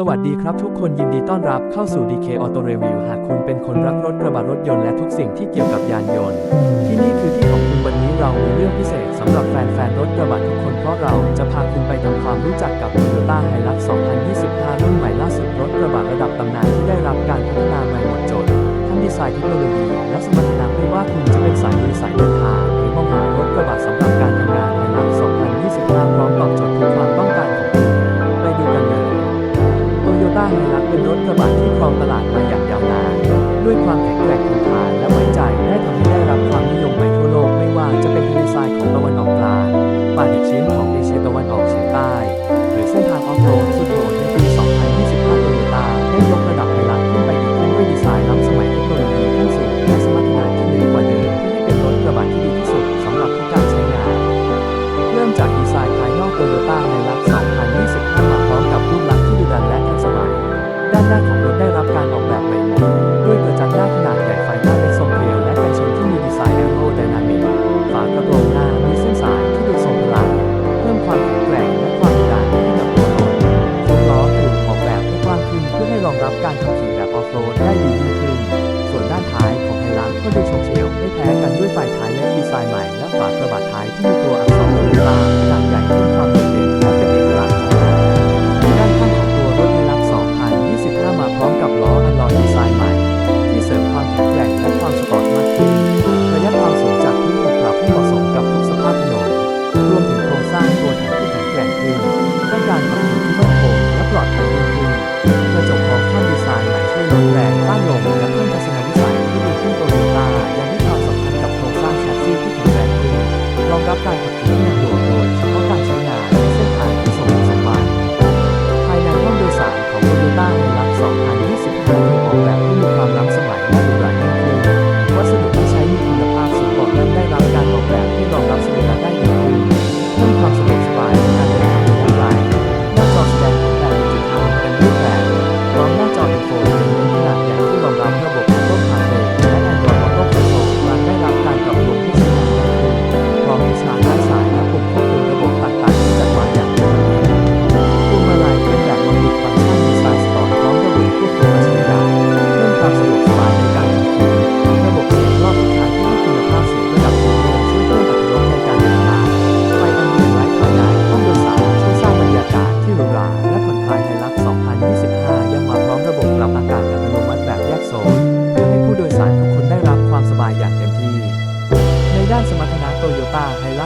สวัสดีครับทุกคนยินดีต้อนรับเข้าสู่ DK Auto Review หากคุณเป็นคนรักรถกระบะรถยนต์และทุกสิ่งที่เกี่ยวกับยานยนต์ ที่นี่คือที่ของคุณวันนี้เรามีเรื่องพิเศษสำหรับแฟนๆรถกระบะทุกคนเพราะเราจะพาคุณไปทำความรู้จักกับ Toyota Hilux 2025 รุ่นใหม่ล่าสุดรถกระบะระดับตำนานที่ได้รับการพัฒนาใหม่หมดจดทั้งดีไซน์เทคโนโลยีและสมรรถนะไม่ว่าคุณจะเป็นสายลุย ที่ครองตลาดมาอย่างยาวนาน ด้วยความแข็งแกร่งทนทานและไว้ใจได้ทำให้ได้รับความนิยมไปทั่วโลกไม่ว่าจะเป็นทะเลทรายของตะวันออกกลางป่าดิบชื้นของเอเชียตะวันออกเฉียงใต้ หรือเส้นทางออฟโรดสุดโหดในปี 2025โตโยต้าได้ยกระดับไฮรักขึ้นไปอีกขึ้นด้วยดีไซน์ล้ำสมัยเทคโนโลยีขั้นสูงและสมรรถนะที่เหนือกว่าเดิมเพื่อให้เป็นรถกระบะที่ดีที่สุดสำหรับทุกการใช้งานเริ่มจากดีไซน์ภายนอกโตโยต้าไฮรัก2025มาพร้อมกับรูปลักษณ์ที่ดุดันและทันสมัย ด้านหน้าของ ก็ดูโฉบเฉี่ยวไม่แพ้กันด้วยไฟท้ายเล็กดีไซน์ใหม่และฝากระบะท้ายที่มีตัวอักษรโตโยต้าขนาดใหญ่เพิ่มความ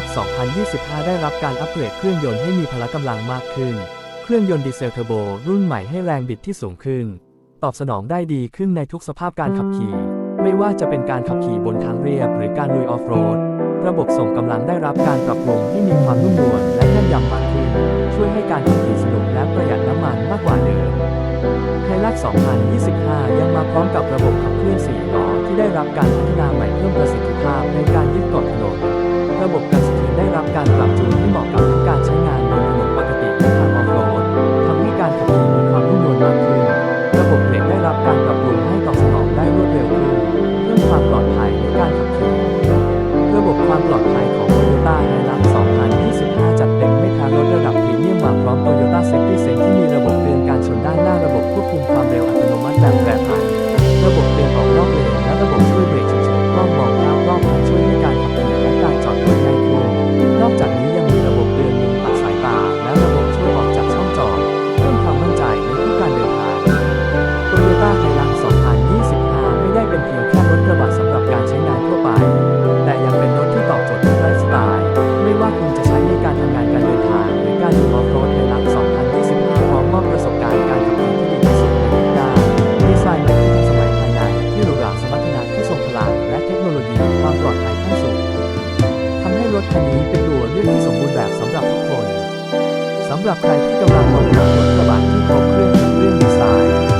ต้าไฮลัก2025 ได้รับการอัปเกรดเครื่องยนต์ให้มีพละกำลังมากขึ้น เครื่องยนต์ดีเซลเทอร์โบรุ่นใหม่ให้แรงบิดที่สูงขึ้น ตอบสนองได้ดีขึ้นในทุกสภาพการขับขี่ ไม่ว่าจะเป็นการขับขี่บนทางเรียบหรือการลุยออฟโรด ระบบส่งกำลังได้รับการปรับปรุงให้มีความนุ่มนวลและแน่นยำมากขึ้น ช่วยให้การขับขี่สนุกและประหยัดน้ำมันมากกว่าเดิมไฮลัก 2025 ยังมาพร้อมกับระบบขับเคลื่อน4ล้อที่ได้รับการพัฒนาใหม่เพิ่มประสิทธิภาพในการยึดเกาะถนน ระบบการสะเทือนได้รับการปรับจูนให้เหมาะกับทั้งการใช้งาน ถคันนี้เป็นตัวเลือกที่สมบูรณ์แบบสำหรับทุกคน สำหรับใครที่กำลังมองหารถกระบะที่ครบเครื่องทั้งเรื่องดีไซน์